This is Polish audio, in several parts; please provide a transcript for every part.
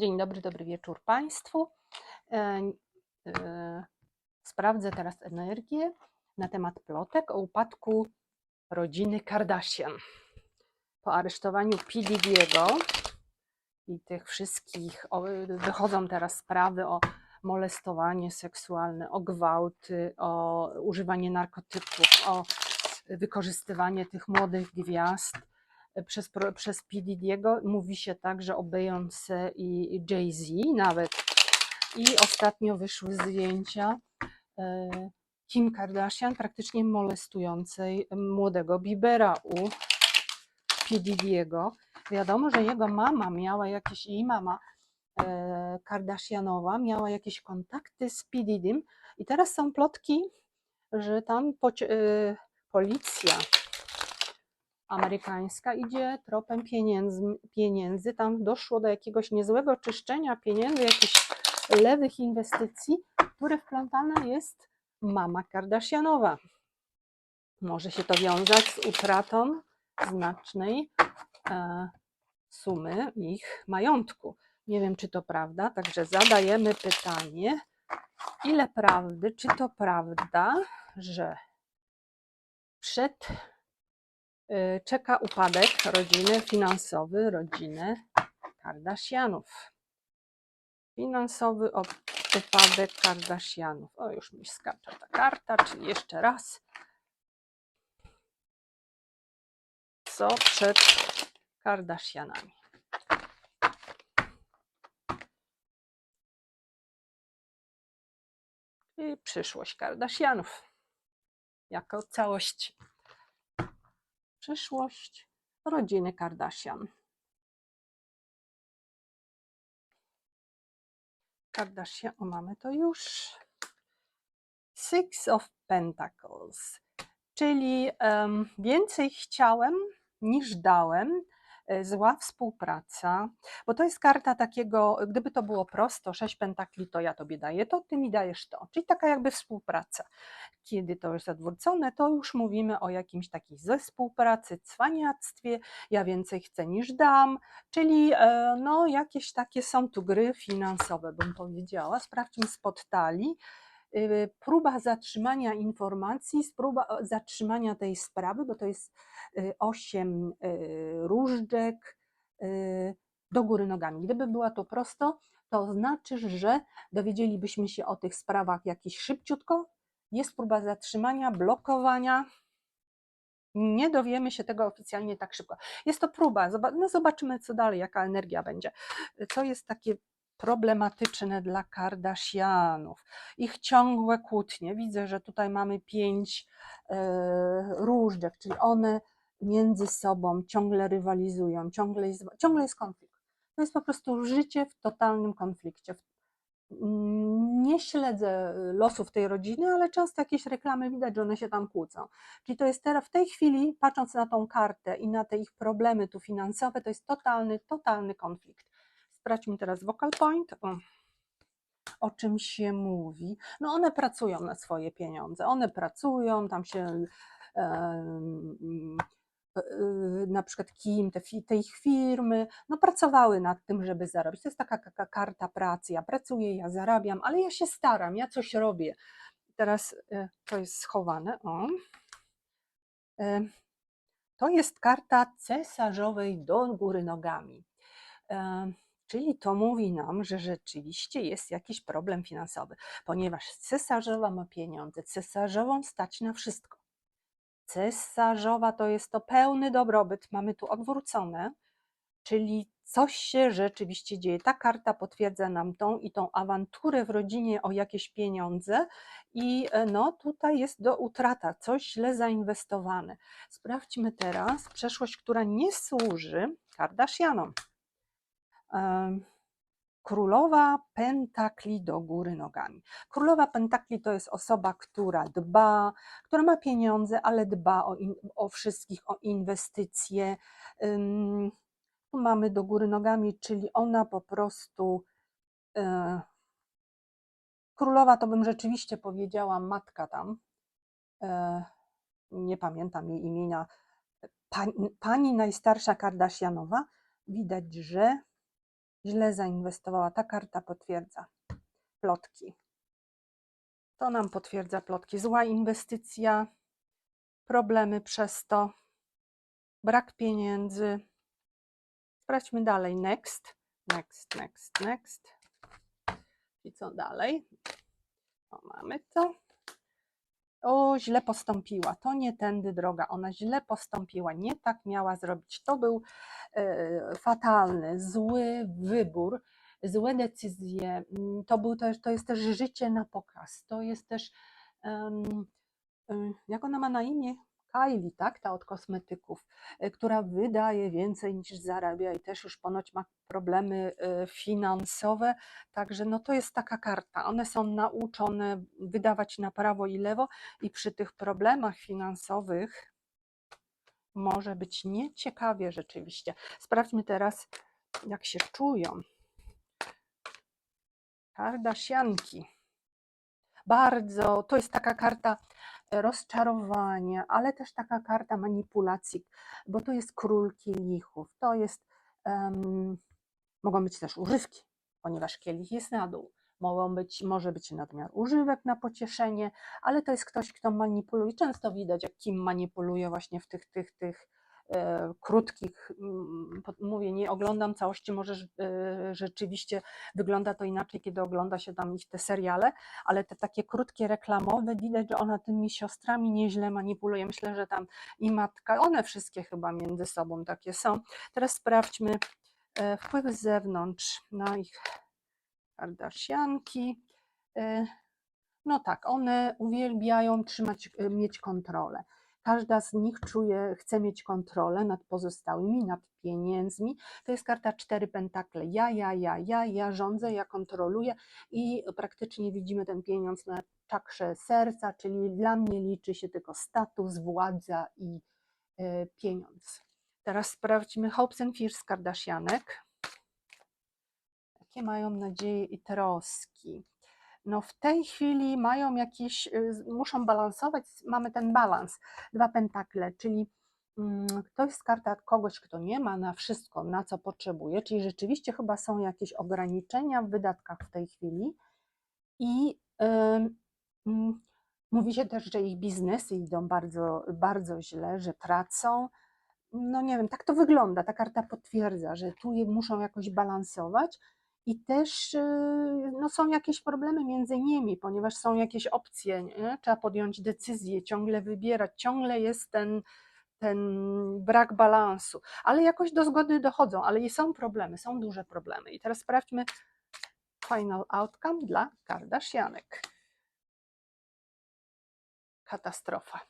Dzień dobry, dobry wieczór Państwu. E, e, Sprawdzę teraz energię na temat plotek o upadku rodziny Kardashian. Po aresztowaniu P. Diddy'ego i tych wszystkich, wychodzą teraz sprawy o molestowanie seksualne, o gwałty, o używanie narkotyków, o wykorzystywanie tych młodych gwiazd przez, przez P. Diddy'ego. Mówi się także o Beyoncé i Jay-Z nawet. I ostatnio wyszły zdjęcia e, Kim Kardashian praktycznie molestującej młodego Biebera u P. Diddy'ego. Wiadomo, że jego mama miała jakieś, jej mama e, Kardashianowa miała jakieś kontakty z P. Diddym i teraz są plotki, że tam e, policja amerykańska idzie tropem pieniędzy, pieniędzy. Tam doszło do jakiegoś niezłego czyszczenia pieniędzy, jakichś lewych inwestycji, które wplątana jest mama Kardashianowa. Może się to wiązać z utratą znacznej e, sumy ich majątku. Nie wiem, czy to prawda, także zadajemy pytanie, ile prawdy, czy to prawda, że przed czeka upadek rodziny finansowy, rodziny Kardashianów. Finansowy upadek Kardashianów. O, już mi skacze ta karta, czyli jeszcze raz. Co przed Kardashianami? I przyszłość Kardashianów jako całość. Przyszłość rodziny Kardashian. Kardashian, o mamy to już. Six of Pentacles, czyli em, więcej chciałem niż dałem. E, Zła współpraca, bo to jest karta takiego, gdyby to było prosto, sześć pentakli, to ja tobie daję to, ty mi dajesz to, czyli taka jakby współpraca. Kiedy to jest odwrócone, to już mówimy o jakimś takiej ze współpracy, cwaniactwie, ja więcej chcę niż dam, czyli e, no jakieś takie są tu gry finansowe, bym powiedziała. Sprawdźmy spod talii. Y, Próba zatrzymania informacji, próba zatrzymania tej sprawy, bo to jest y, osiem y, różdżek do góry nogami. Gdyby była to prosto, to znaczy, że dowiedzielibyśmy się o tych sprawach jakiś szybciutko. Jest próba zatrzymania, blokowania. Nie dowiemy się tego oficjalnie tak szybko. Jest to próba. No zobaczymy, co dalej, jaka energia będzie. Co jest takie problematyczne dla Kardashianów? Ich ciągłe kłótnie. Widzę, że tutaj mamy pięć e, różdżek, czyli one między sobą ciągle rywalizują, ciągle jest, ciągle jest konflikt. To jest po prostu życie w totalnym konflikcie. Mm, Nie śledzę losów tej rodziny, ale często jakieś reklamy widać, że one się tam kłócą. Czyli to jest teraz w tej chwili, patrząc na tą kartę i na te ich problemy tu finansowe, to jest totalny, totalny konflikt. Sprawdźmy teraz vocal point. O o czym się mówi. No one pracują na swoje pieniądze, one pracują, tam się e, na przykład Kim, te, te ich firmy, no pracowały nad tym, żeby zarobić. To jest taka, taka karta pracy, ja pracuję, ja zarabiam, ale ja się staram, ja coś robię. Teraz e, to jest schowane, o. E, To jest karta cesarzowej do góry nogami. Czyli to mówi nam, że rzeczywiście jest jakiś problem finansowy, ponieważ cesarzowa ma pieniądze, cesarzową stać na wszystko. Cesarzowa to jest to pełny dobrobyt, mamy tu odwrócone, czyli coś się rzeczywiście dzieje. Ta karta potwierdza nam tą i tą awanturę w rodzinie o jakieś pieniądze i e, no tutaj jest do utrata, coś źle zainwestowane. Sprawdźmy teraz przeszłość, która nie służy Kardashianom. Królowa Pentakli do góry nogami. Królowa Pentakli to jest osoba, która dba, która ma pieniądze, ale dba o, in, o wszystkich, o inwestycje. Tu mamy do góry nogami, czyli ona po prostu. e, Królowa to bym rzeczywiście powiedziała matka tam. e, Nie pamiętam jej imienia. Pani, pani najstarsza Kardashianowa. Widać, że źle zainwestowała. Ta karta potwierdza plotki. To nam potwierdza plotki. Zła inwestycja, problemy przez to, brak pieniędzy. Sprawdźmy dalej. Next, next, next, next. I co dalej? O, mamy to. Źle postąpiła. To nie tędy droga. Ona źle postąpiła. Nie tak miała zrobić. To był e, fatalny, zły wybór, złe decyzje. Mm, To, był też, to jest też życie na pokaz. To jest też, em, jak ona ma na imię? Kylie, tak? Ta od kosmetyków, e, która wydaje więcej niż zarabia i też już ponoć ma problemy e, finansowe. Także no to jest taka karta. One są nauczone wydawać na prawo i lewo i przy tych problemach finansowych może być nieciekawie rzeczywiście. Sprawdźmy teraz, jak się czują. Kardashianki. Bardzo, to jest taka karta rozczarowania, ale też taka karta manipulacji, bo to jest król kielichów, to jest, em, mogą być też używki, ponieważ kielich jest na dół. Mogą być, może być nadmiar używek na pocieszenie, ale to jest ktoś, kto manipuluje. Często widać, jak kim manipuluje właśnie w tych, tych, tych krótkich, mm, mówię, nie oglądam całości, może e, rzeczywiście wygląda to inaczej, kiedy ogląda się tam ich te seriale, ale te takie krótkie reklamowe, widać, że ona tymi siostrami nieźle manipuluje. Myślę, że tam i matka, one wszystkie chyba między sobą takie są. Teraz sprawdźmy e, wpływ z zewnątrz na ich Kardashianki. E, No tak, one uwielbiają trzymać, e, mieć kontrolę. Każda z nich czuje, chce mieć kontrolę nad pozostałymi, nad pieniędzmi. To jest karta cztery pentakle. Ja, ja, ja, ja, ja rządzę, ja kontroluję i praktycznie widzimy ten pieniądz na czakrze serca, czyli dla mnie liczy się tylko status, władza i e, pieniądz. Teraz sprawdźmy Hopes and Fears Kardashianek. Jakie mają nadzieje i troski? No w tej chwili mają jakieś, y, muszą balansować, mamy ten balans, dwa pentakle, czyli mm, to jest karta kogoś, kto nie ma na wszystko, na co potrzebuje, czyli rzeczywiście chyba są jakieś ograniczenia w wydatkach w tej chwili i mm, mówi się też, że ich biznesy idą bardzo, bardzo źle, że tracą, no nie wiem, tak to wygląda. Ta karta potwierdza, że tu muszą jakoś balansować i też y, no, są jakieś problemy między nimi, ponieważ są jakieś opcje, nie? trzeba podjąć decyzję, ciągle wybierać, ciągle jest ten, ten brak balansu, ale jakoś do zgody dochodzą, ale i są problemy, są duże problemy. I teraz sprawdźmy final outcome dla Kardashianek. Katastrofa.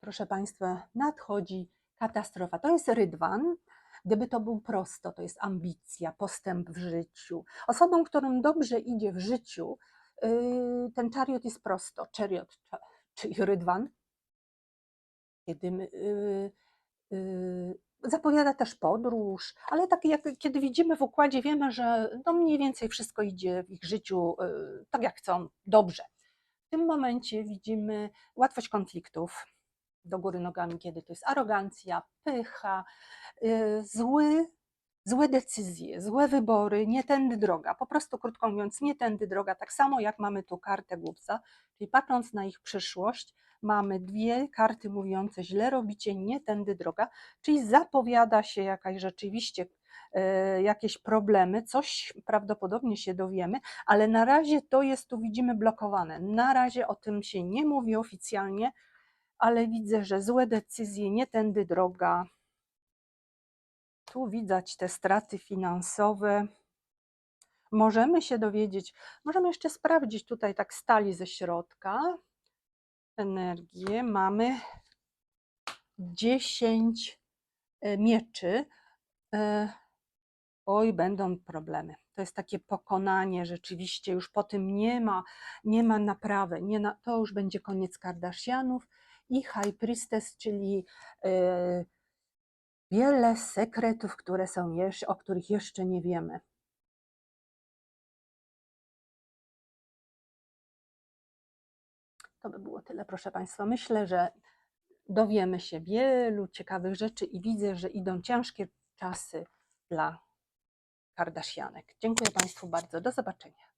Proszę Państwa, nadchodzi katastrofa. To jest rydwan. Gdyby to był prosto, to jest ambicja, postęp w życiu. Osobom, którym dobrze idzie w życiu, yy, ten czariot jest prosto. Chariot, cza- czyli rydwan. Kiedy yy, yy, zapowiada też podróż, ale tak jak kiedy widzimy w układzie, wiemy, że no mniej więcej wszystko idzie w ich życiu yy, tak jak chcą, dobrze. W tym momencie widzimy łatwość konfliktów, do góry nogami, kiedy to jest arogancja, pycha, y, zły, złe decyzje, złe wybory, nie tędy droga. Po prostu krótko mówiąc, nie tędy droga. Tak samo jak mamy tu kartę głupca, czyli patrząc na ich przyszłość, mamy dwie karty mówiące źle robicie, nie tędy droga, czyli zapowiada się jakaś rzeczywiście y, jakieś problemy, coś prawdopodobnie się dowiemy, ale na razie to jest tu widzimy blokowane. Na razie o tym się nie mówi oficjalnie, ale widzę, że złe decyzje, nie tędy droga. Tu widać te straty finansowe. Możemy się dowiedzieć, możemy jeszcze sprawdzić tutaj tak stali ze środka energię. Mamy 10 e, mieczy. E, Oj, będą problemy. To jest takie pokonanie rzeczywiście, już po tym nie ma, nie ma naprawy, nie na, to już będzie koniec Kardashianów i High Priestess, czyli e, wiele sekretów, które są jeszcze, o których jeszcze nie wiemy. To by było tyle, proszę Państwa. Myślę, że dowiemy się wielu ciekawych rzeczy i widzę, że idą ciężkie czasy dla Kardashianek. Dziękuję Państwu bardzo. Do zobaczenia.